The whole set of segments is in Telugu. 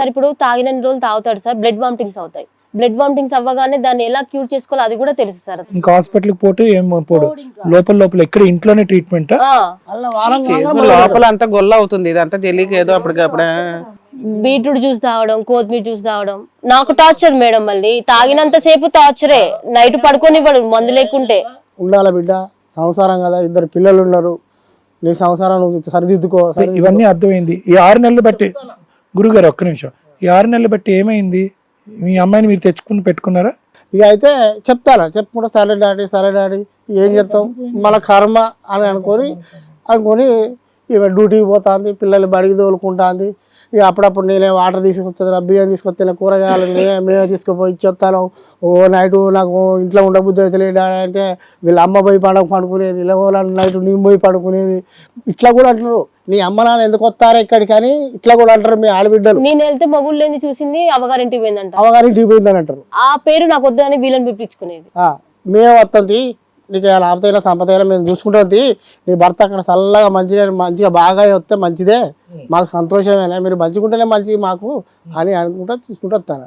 సార్ ఇప్పుడు తాగిన రోజులు తాగుతాడు సార్ బ్లడ్ వామిటింగ్స్ అవుతాయి. బ్లడ్ వామిటింగ్స్ అవ్వగానే దాన్ని ఎలా క్యూర్ చేసుకోవాలో అది కూడా తెలుసు సార్. ఇంకా హాస్పిటల్కి పోతే ఏం పోడు? లోపల లోపల ఎక్కడ ఇంట్లోనే ట్రీట్మెంట్ ఆ, అలా వారం చేసిన లోపల అంతా గొల్ల అవుతుంది ఇదంతా తెలియక ఏదో అప్పటికప్పుడే బీట్రూట్ జ్యూస్ తాగడం కొత్తిమీర జ్యూస్ తాగడం. నాకు టార్చర్ మేడం మళ్ళీ. తాగినంత సేపు టార్చరే నైట్ పడుకోనివ్వడు మందు లేకుంటే. ఉండాలి బిడ్డ? సంసారం కదా ఇద్దరు పిల్లలు ఉన్నారు. నీ సంసారం సరిదిద్దుకో. ఇవన్నీ అర్థమైంది. ఈ ఆరు నెలలు బట్టి గురుగారు ఒక్క నిమిషం. ఈ ఆరు నెలలు బట్టి ఏమైంది? మీ అమ్మాయిని మీరు తెచ్చుకుని పెట్టుకున్నారా? ఇక అయితే చెప్తాను. చెప్పుకుంటే సరే డాడీ సరే డాడీ ఏం చేస్తాం మన కర్మ అని అనుకొని అనుకొని ఇక డ్యూటీకి పోతుంది పిల్లలు బడికి తోలుకుంటుంది. ఇక అప్పుడప్పుడు నేనే వాటర్ తీసుకొస్తాను బియ్యం తీసుకొస్తాను కూరగాయలు నేనే మేమే తీసుకుపోయి ఇచ్చేస్తాను ఓ నైట్ నాకు ఇంట్లో ఉండబుద్ధి అయితే అంటే వీళ్ళ అమ్మ పోయి పడక పడుకునేది ఇలా నైట్ నేను పోయి పడుకునేది. ఇట్లా కూడా అంటున్నారు. నీ అమ్మ నాన్న ఎందుకు వస్తారా ఇక్కడికి అని ఇట్లా కూడా అంటారు మీ ఆడబిడ్డలు. నేను వెళ్తే మగుళ్ళు లేని చూసింది? అవగారింటికి పోయిందంట. అవగారికి టీ పోయిందని అంటారు. ఆ పేరు నాకు వద్దని వీళ్ళని పిలిపించుకునేది. మేము వస్తుంది నీకు ఇలా ఆపదైనా సంపద అయినా మేము చూసుకుంటుంది నీ భర్త అక్కడ చల్లగా మంచిగా మంచిగా బాగా వస్తే మంచిదే. మాకు సంతోషమేనా మీరు మంచిగుంటేనే మంచిది మాకు అని అనుకుంటా తీసుకుంటూ వస్తాను.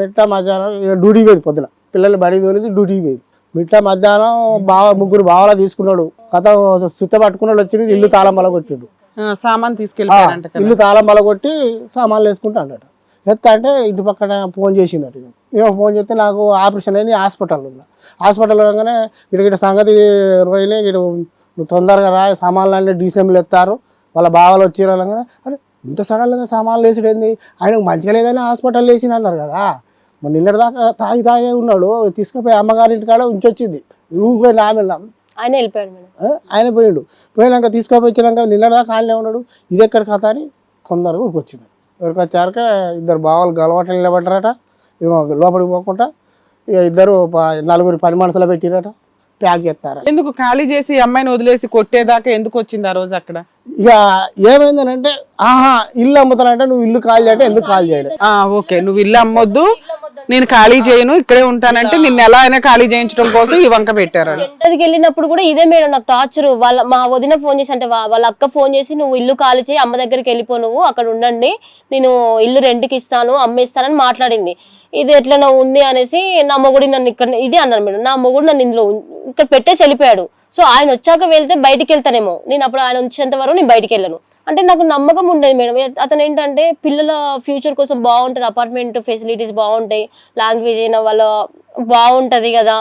మిట్ట మధ్యాహ్నం డ్యూటీకి పోయింది పొద్దున. పిల్లలు బడికి తోలింది డ్యూటీకి పోయింది. మిట్ట మధ్యాహ్నం బావ ముగ్గురు బావలా తీసుకున్నాడు. కథ చుట్ట పట్టుకున్నాడు వచ్చి ఇల్లు తాళం బల కొట్టిండు. సామాన్ తీసుకెళ్ళిపోయారంట ఇల్లు తాళం బల కొట్టి సామాన్లు వేసుకుంటా అన్నట ఎత్తా అంటే ఇంటి పక్కన ఫోన్ చేసిందట. ఏమో ఫోన్ చేస్తే నాకు ఆపరేషన్ అయింది హాస్పిటల్ ఉన్నా. హాస్పిటల్ ఉండగానే ఇటు ఇటు సంగతి రోజులే ఇటు తొందరగా రా సామాన్లు అన్నీ డీసెంబుల్ ఎత్తారు. వాళ్ళ బావలు వచ్చారు అనగానే అరే ఇంత సడన్గా సామాన్లు వేసుడు ఏంది? ఆయనకు మంచిగా లేదని హాస్పిటల్ వేసింది అన్నారు కదా. మరి నిన్నటి దాకా తాగి తాగే ఉన్నాడు తీసుకుపోయి అమ్మగారి ఇంటికాడ ఉంచొచ్చింది. ఊరిపోయి నా మీద ఆయన వెళ్ళిపోయాడు మేడం. ఆ, ఆయన పోయిండు. పోయినాక తీసుకొని వచ్చినాక నిన్నటిదాకా ఆయనే ఉన్నాడు. ఇది ఎక్కడ కథ అని తొందరగా ఊరికి వచ్చింది ఊరికి వచ్చాక ఇద్దరు బావలు గలవాటలు నిలబడ్డారట. ఏమో లోపలికి పోకుండా ఇక ఇద్దరు ప- నలుగురు పని మనుషులు పెట్టిరట. ప్యాక్ చేస్తారట. ఎందుకు ఖాళీ చేసి అమ్మాయిని వదిలేసి కొట్టేదాకా ఎందుకు వచ్చింది ఆ రోజు అక్కడ? ఇక ఏమైందనంటే ఆహా ఇల్లు అమ్ముతానంటే నువ్వు ఇల్లు కాల్ చేయంటే ఎందుకు కాల్ చేయలేదు? ఆ ఓకే నువ్వు ఇల్లు అమ్మొద్దు నేను ఖాళీ చేయను ఇక్కడే ఉంటానంటే నిన్ను ఎలా అయినా ఖాళీ చేయించడం కోసం ఈ వంక పెట్టారు. సెంటర్కి వెళ్ళినప్పుడు కూడా ఇదే మేడం నాకు టార్చర్ వాళ్ళ మా వదిన ఫోన్ చేసి అంటే వా- వాళ్ళ అక్క ఫోన్ చేసి నువ్వు ఇల్లు ఖాళీ చేయి అమ్మ దగ్గరికి వెళ్ళిపో నువ్వు అక్కడ ఉండండి నేను ఇల్లు రెంట్కి ఇస్తాను అమ్మేస్తానని మాట్లాడింది. ఇది ఎట్లా ఉంది అనేసి నా మొగుడు నన్ను ఇక్కడ ఇది అన్నాను మేడం. నా మొగుడు నన్ను ఇందులో ఉం- ఇక్కడ పెట్టేసి వెళ్ళిపోయాడు. సో ఆయన వచ్చాక వెళ్తే బయటికి వెళ్తానేమో. నేను అప్పుడు ఆయన వచ్చేంత వరకు నేను బయటికి వెళ్ళను. అంటే నాకు నమ్మకం ఉండేది మేడం. అతను ఏంటంటే పిల్లల ఫ్యూచర్ కోసం బాగుంటుంది అపార్ట్మెంట్ ఫెసిలిటీస్ బాగుంటాయి లాంగ్వేజ్ అయిన వాళ్ళ బాగుంటుంది కదా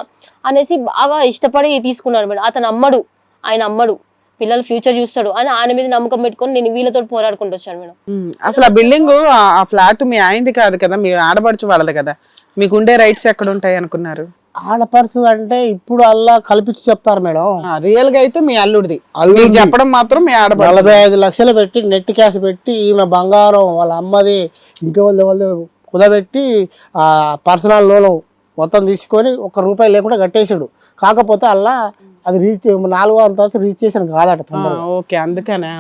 అనేసి బాగా ఇష్టపడి తీసుకున్నాను మేడం. అతను అమ్మడు ఆయన అమ్మడు పిల్లల ఫ్యూచర్ చూస్తాడు అని ఆయన మీద నమ్మకం పెట్టుకొని నేను వీళ్ళతో పోరాడుకుంటూ వచ్చాను మేడం. అసలు ఆ బిల్డింగ్ ఆ ఫ్లాట్ మీ ఆయనది కాదు కదా? మీ ఆడబడుచు వాళ్ళది కదా? మీకు ఉండే రైట్స్ ఎక్కడ ఉంటాయి అనుకున్నారు? ఆడపడుచు అంటే ఇప్పుడు అల్లా కల్పించి చెప్తారు మేడం. రియల్గా అయితే మీ అల్లుడిది. మీకు చెప్పడం మాత్రం మీ ఆడబడుచు నలభై ఐదు లక్షలు పెట్టి నెట్ క్యాష్ పెట్టి ఈమె బంగారం వాళ్ళ అమ్మది ఇంకా వాళ్ళు వాళ్ళు కుదబెట్టి ఆ పర్సనల్ లోన్ మొత్తం తీసుకొని ఒక్క రూపాయి లేకుండా కట్టేసాడు కాకపోతే అలా అది రీచ్ నాలుగో అంతస్తు రిజిస్ట్రేషన్ కాదట ఓకే అందుకనే?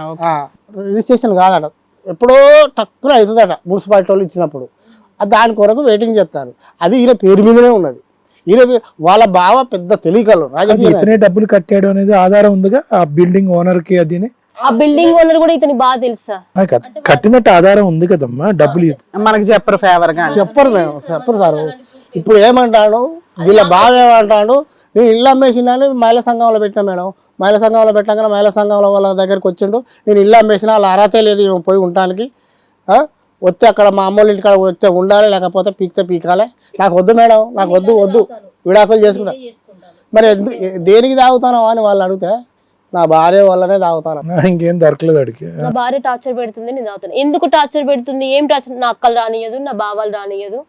రిజిస్ట్రేషన్ కాదట. ఎప్పుడో తక్కువ అవుతుందట మున్సిపాలిటీ వాళ్ళు ఇచ్చినప్పుడు. దాని కొరకు వెయిటింగ్ చేస్తారు. అది ఈయన పేరు మీదనే ఉన్నది. ఈయన పే- వాళ్ళ బావ పెద్ద తెలియకలు రాజకీయ ఇతనే డబ్బులు కట్టాడు అనేది ఆధారం ఉందిగా ఆ బిల్డింగ్ ఓనర్కి అది ఆ బిల్డింగ్ ఓనర్ కూడా ఇతని బాగా తెలుసా కట్టినట్టు ఆధారం ఉంది కదమ్మా డబ్బులు మనకి చెప్పరు ఫేవర్గా చెప్పరు మేడం చెప్పరు సార్. ఇప్పుడు ఏమంటాడు? వీళ్ళ బావ ఏమంటాడు? నేను ఇల్లు అమ్మేసినాను మహిళా సంఘంలో పెట్టినా మేడం. మహిళా సంఘంలో పెట్టగానే మహిళా సంఘంలో వాళ్ళ దగ్గరికి వచ్చిండు. నేను ఇల్లు అమ్మేసిన వాళ్ళ అర్హతే లేదు పోయి ఉండటానికి ఆ? వస్తే అక్కడ మా అమ్మోళ్ళ ఇంటికాడ వస్తే ఉండాలి లేకపోతే పీకితే పీకాలి. నాకు వద్దు మేడం నాకు వద్దు వద్దు. విడాకులు చేసుకుంటా. మరి ఎందు దేనికి తాగుతానో అని వాళ్ళు అడిగితే నా భార్య వల్లనే తాగుతాను. ఇంకేం దొరకలేదు అడిగి నా భార్య టార్చర్ పెడుతుంది నేను తాగుతాను. ఎందుకు టార్చర్ పెడుతుంది? ఏం టార్చర్? నా అక్కలు రానియదు నా బావాలు రానియదు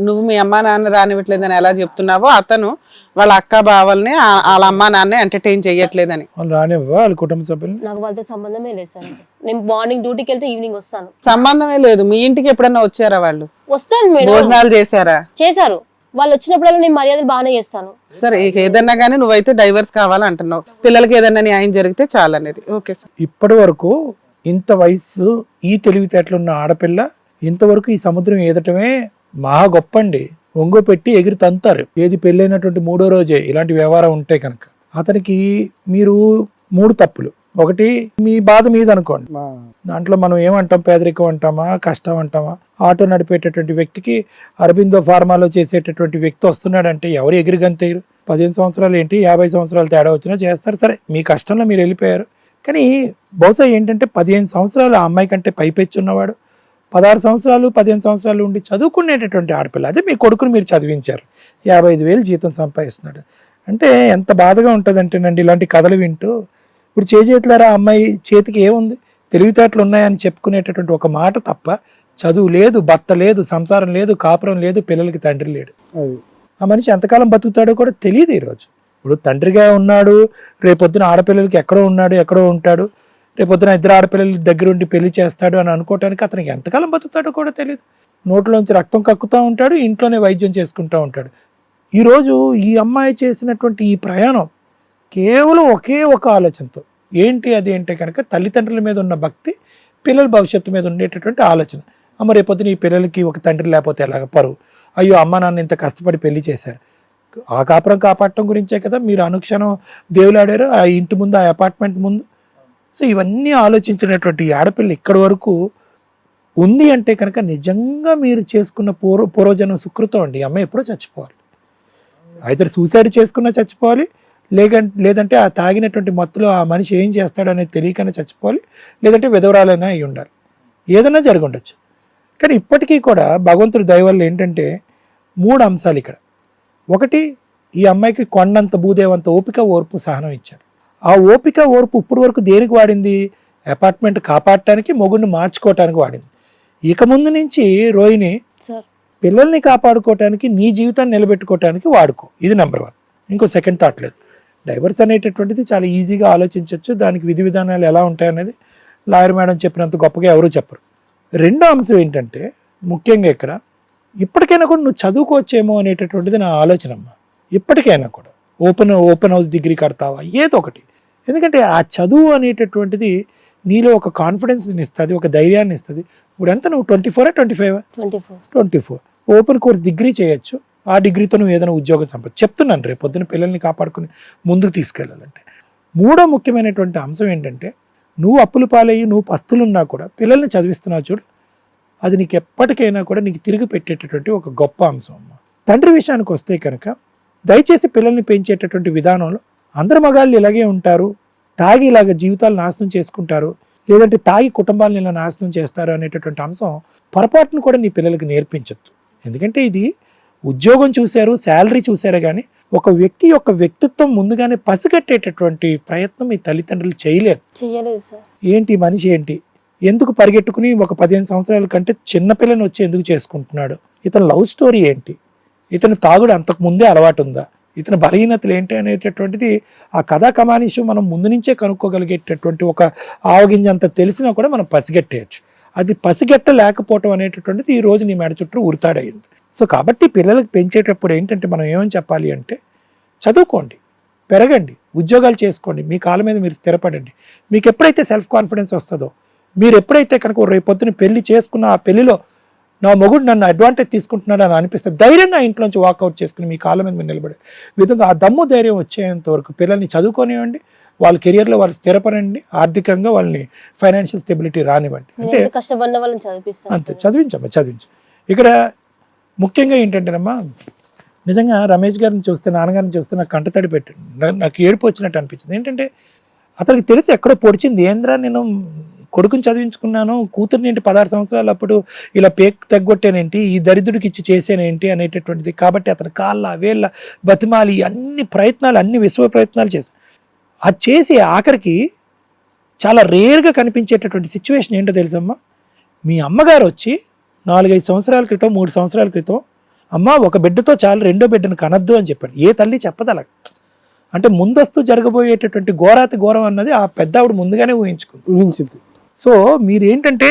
నువ్వు మీ అమ్మా నాన్న రానివ్వట్లేదని ఎలా చెప్తున్నావో అతను వాళ్ళ అక్క బావల్ని ఆ- వాళ్ళ అమ్మా నాన్న ఎంటర్టైన్ చెయ్యట్లేదని. వాళ్ళు కుటుంబ సభ్యులు నాకు వాళ్ళతో సంబంధమే లేదు సార్. నేను మార్నింగ్ డ్యూటీకి వెళ్తే ఈవినింగ్ వస్తాను. సంబంధమే లేదు. మీ ఇంటికి ఎప్పుడన్నా వచ్చారా వాళ్ళు? వస్తాను భోజనాలు చేశారా? చేశారు. వాళ్ళు వచ్చినప్పుడల్లా నేను మర్యాదలు బాగానే చేస్తాను. సరే ఏదన్నా కానీ నువ్వైతే డైవర్స్ కావాలంటున్నావు. పిల్లలకి ఏదన్నా న్యాయం జరిగితే చాలనేది. Okay sir. ఇప్పటి వరకు ఇంత వయసు ఈ తెలివితేటలు ఉన్న ఆడపిల్ల ఇంతవరకు ఈ సముద్రం ఏదటమే మహా గొప్ప అండి ఒంగో పెట్టి ఎగిరి తంతారు. ఏది పెళ్ళైనటువంటి మూడో రోజే ఇలాంటి వ్యవహారం ఉంటే కనుక. అతనికి మీరు మూడు తప్పులు. ఒకటి మీ బాధ మీద అనుకోండి దాంట్లో మనం ఏమంటాం? పేదరికం అంటామా? కష్టం అంటామా? ఆటో నడిపేటటువంటి వ్యక్తికి అరబిందో ఫార్మాలో చేసేటటువంటి వ్యక్తి వస్తున్నాడంటే ఎవరు ఎగిరిగంతేరు పదిహేను సంవత్సరాలు ఏంటి? యాభై సంవత్సరాలు తేడా వచ్చినా చేస్తారు. సరే మీ కష్టంలో మీరు వెళ్ళిపోయారు. కానీ బహుశా ఏంటంటే పదిహేను సంవత్సరాలు ఆ అమ్మాయి కంటే పైపెచ్చి ఉన్నవాడు పదహారు సంవత్సరాలు పదిహేను సంవత్సరాలు ఉండి చదువుకునేటటువంటి ఆడపిల్ల. అదే మీ కొడుకుని మీరు చదివించారు. యాభై ఐదు వేలు జీతం సంపాదిస్తున్నాడు. అంటే ఎంత బాధగా ఉంటుందంటేనండి ఇలాంటి కథలు వింటూ. ఇప్పుడు చేజేతులారా అమ్మాయి చేతికి ఏముంది? తెలివితేటలు ఉన్నాయని చెప్పుకునేటటువంటి ఒక మాట తప్ప చదువు లేదు భర్త లేదు సంసారం లేదు కాపురం లేదు పిల్లలకి తండ్రి లేడు. ఆ మనిషి ఎంతకాలం బతుకుతాడో కూడా తెలియదు ఈరోజు. ఇప్పుడు తండ్రిగా ఉన్నాడు రేపొద్దున ఆడపిల్లలకి ఎక్కడో ఉన్నాడు ఎక్కడో ఉంటాడు. రేపొద్దున ఇద్దరు ఆడపిల్లల దగ్గర ఉండి పెళ్ళి చేస్తాడు అని అనుకోవటానికి అతనికి ఎంతకాలం బతుకుతాడో కూడా తెలియదు. నోట్లోంచి రక్తం కక్కుతూ ఉంటాడు ఇంట్లోనే వైద్యం చేసుకుంటూ ఉంటాడు. ఈరోజు ఈ అమ్మాయి చేసినటువంటి ఈ ప్రయాణం కేవలం ఒకే ఒక ఆలోచనతో. ఏంటి అది ఏంటి కనుక తల్లిదండ్రుల మీద ఉన్న భక్తి పిల్లల భవిష్యత్తు మీద ఉండేటటువంటి ఆలోచన. అమ్మ రేపొద్దున ఈ పిల్లలకి ఒక తండ్రి లేకపోతే ఎలాగ? పరువు అయ్యో అమ్మ నాన్న ఇంత కష్టపడి పెళ్ళి చేశారు. ఆ కాపురం కాపాడటం గురించే కదా మీరు అనుక్షణం దేవులాడారు ఆ ఇంటి ముందు ఆ అపార్ట్మెంట్ ముందు సో ఇవన్నీ ఆలోచించినటువంటి ఆడపిల్ల ఇక్కడి వరకు ఉంది అంటే కనుక నిజంగా మీరు చేసుకున్న పూర్వ పూర్వజన్మ సుకృతం అండి. ఈ అమ్మాయి ఎప్పుడో చచ్చిపోవాలి. అయితే సూసైడ్ చేసుకున్నా చచ్చిపోవాలి. లేదంటే లేదంటే ఆ తాగినటువంటి మత్తులో ఆ మనిషి ఏం చేస్తాడనేది తెలియకనే చచ్చిపోవాలి. లేదంటే విధవరాలైనా అయి ఉండాలి. ఏదైనా జరిగి ఉండొచ్చు కానీ ఇప్పటికీ కూడా భగవంతుడి దయ వల్ల ఏంటంటే మూడు అంశాలు ఇక్కడ. ఒకటి ఈ అమ్మాయికి కొండంత భూదేవంత ఓపిక ఓర్పు సహనం ఇచ్చాడు ఆ ఓపిక ఓర్పు ఇప్పుడు వరకు దేనికి వాడింది? అపార్ట్మెంట్ కాపాడటానికి మొగుడిని మార్చుకోవటానికి వాడింది. ఇక ముందు నుంచి రోహిణి పిల్లల్ని కాపాడుకోవటానికి నీ జీవితాన్ని నిలబెట్టుకోవటానికి వాడుకో. ఇది నెంబర్ వన్ ఇంకో సెకండ్ థాట్ లేదు. డైవర్స్ అనేటటువంటిది చాలా ఈజీగా ఆలోచించవచ్చు దానికి విధి విధానాలు ఎలా ఉంటాయనేది లాయర్ మేడం చెప్పినంత గొప్పగా ఎవరూ చెప్పరు. రెండో అంశం ఏంటంటే ముఖ్యంగా ఇక్కడ ఇప్పటికైనా కూడా నువ్వు చదువుకోవచ్చేమో అనేటటువంటిది నా ఆలోచన అమ్మా ఇప్పటికైనా కూడా. ఓపెన్ ఓపెన్ హౌస్ డిగ్రీ కడతావా? ఏదో ఒకటి. ఎందుకంటే ఆ చదువు అనేటటువంటిది నీలో ఒక కాన్ఫిడెన్స్ని ఇస్తుంది ఒక ధైర్యాన్ని ఇస్తుంది. ఇప్పుడు ఎంత నువ్వు twenty ఫోరా twenty five twenty four twenty four open course degree చేయొచ్చు. ఆ డిగ్రీతో నువ్వు ఏదైనా ఉద్యోగం సంపద చెప్తున్నాను రేపు పొద్దున పిల్లల్ని కాపాడుకుని ముందుకు తీసుకెళ్ళాలంటే. మూడో ముఖ్యమైనటువంటి అంశం ఏంటంటే నువ్వు అప్పులు పాలయ్యి నువ్వు పస్తులున్నా కూడా పిల్లల్ని చదివిస్తున్నావు చూడు అది నీకు ఎప్పటికైనా కూడా నీకు తిరిగి పెట్టేటటువంటి ఒక గొప్ప అంశం అమ్మ. తండ్రి విషయానికి వస్తే కనుక దయచేసి పిల్లల్ని పెంచేటటువంటి విధానంలో అందరు మగాళ్ళు ఇలాగే ఉంటారు. తాగి ఇలాగ జీవితాలు నాశనం చేసుకుంటారు. లేదంటే తాగి కుటుంబాలను ఇలా నాశనం చేస్తారు అనేటటువంటి అంశం పొరపాటును కూడా నీ పిల్లలకి నేర్పించద్దు. ఎందుకంటే ఇది ఉద్యోగం చూశారు శాలరీ చూశారు కానీ ఒక వ్యక్తి యొక్క వ్యక్తిత్వం ముందుగానే పసిగట్టేటటువంటి ప్రయత్నం ఈ తల్లిదండ్రులు చేయలేదు. ఏంటి మనిషి ఏంటి? ఎందుకు పరిగెట్టుకుని ఒక పదిహేను సంవత్సరాల కంటే చిన్న పిల్లని వచ్చి ఎందుకు చేసుకుంటున్నాడు? ఇతని లవ్ స్టోరీ ఏంటి? ఇతని తాగుడు అంతకు ముందే అలవాటు ఉందా? ఇతని బలహీనతలు ఏంటి అనేటటువంటిది ఆ కథా కమానిషు మనం ముందు నుంచే కనుక్కోగలిగేటటువంటి ఒక ఆవగింజంత తెలిసినా కూడా మనం పసిగట్టేయచ్చు. అది పసిగట్ట లేకపోవటం అనేటటువంటిది ఈ రోజు నీ మెడ చుట్టూ ఉరితాడైంది సో కాబట్టి పిల్లలకు పెంచేటప్పుడు ఏంటంటే మనం ఏమని చెప్పాలి అంటే చదువుకోండి పెరగండి ఉద్యోగాలు చేసుకోండి మీ కాళ్ళ మీద మీరు స్థిరపడండి. మీకు ఎప్పుడైతే సెల్ఫ్ కాన్ఫిడెన్స్ వస్తుందో మీరు ఎప్పుడైతే కనుక రేపు పొద్దున పెళ్ళి చేసుకున్న ఆ పెళ్ళిలో నా మొగుడు నన్ను అడ్వాంటేజ్ తీసుకుంటున్నాడు అని అనిపిస్తే ధైర్యంగా ఇంట్లోంచి వాకౌట్ చేసుకుని మీ కాళ్ళ మీద మీరు నిలబడే విధంగా ఆ దమ్ము ధైర్యం వచ్చేంత వరకు పిల్లల్ని చదువుకోనివ్వండి వాళ్ళ కెరియర్లో వాళ్ళు స్థిరపడండి ఆర్థికంగా వాళ్ళని ఫైనాన్షియల్ స్టెబిలిటీ రానివ్వండి. అంటే కష్టపడిన వాళ్ళని అంతే. చదివించమ్మా చదివించు. ఇక్కడ ముఖ్యంగా ఏంటంటేనమ్మా నిజంగా రమేష్ గారిని చూస్తే నాన్నగారిని చూస్తే నాకు కంటతడి పెట్టింది నా- నాకు ఏడుపు వచ్చినట్టు అనిపించింది. ఏంటంటే అతనికి తెలిసి ఎక్కడో పొడిచింది ఏంద్రా నేను కొడుకుని చదివించుకున్నాను కూతుర్ని ఏంటి పదహారు సంవత్సరాలు అప్పుడు ఇలా పేక్ తగ్గొట్టేనేంటి ఈ దరిద్రుడికి ఇచ్చి చేసేనేంటి అనేటటువంటిది. కాబట్టి అతను కాళ్ళ వేళ్ళ బతిమాలి అన్ని ప్రయత్నాలు అన్ని విశ్వ ప్రయత్నాలు చేశాను అది చేసి ఆఖరికి చాలా రేర్గా కనిపించేటటువంటి సిచ్యువేషన్ ఏంటో తెలుసమ్మా? మీ అమ్మగారు వచ్చి నాలుగైదు సంవత్సరాల క్రితం మూడు సంవత్సరాల క్రితం అమ్మ ఒక బిడ్డతో చాలు రెండో బిడ్డను కనద్దు అని చెప్పాడు. ఏ తల్లి చెప్పదు అలా అంటే ముందస్తు జరగబోయేటటువంటి ఘోరాతి ఘోరం అన్నది ఆ పెద్ద ఆవిడ ముందుగానే ఊహించుకుంది. ఊహించింది. సో మీరేంటంటే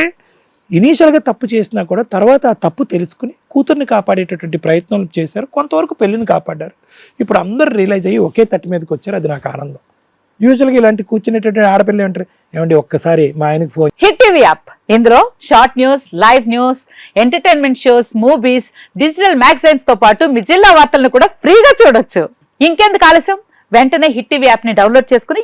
ఇనీషియల్గా తప్పు చేసినా కూడా తర్వాత ఆ తప్పు తెలుసుకుని కూతుర్ని కాపాడేటటువంటి ప్రయత్నం చేశారు. కొంతవరకు పెళ్ళిని కాపాడారు. ఇప్పుడు అందరూ రియలైజ్ అయ్యి ఒకే తట్టు మీదకి వచ్చారు. అది నాకు ఆనందం. యూజువల్గా ఇలాంటి కూర్చునేటటువంటి ఆడపిల్ల ఏమంటారు? ఏమండి ఒక్కసారి మా ఆయనకి ఫోన్ హిట్ టీవీ యాప్. ఇందులో short news live news entertainment shows movies digital మ్యాగజైన్స్తో పాటు మీ జిల్లా వార్తలను కూడా ఫ్రీగా చూడొచ్చు. ఇంకెందుకు ఆలస్యం? వెంటనే హిట్ టీవీ యాప్ని డౌన్లోడ్ చేసుకుని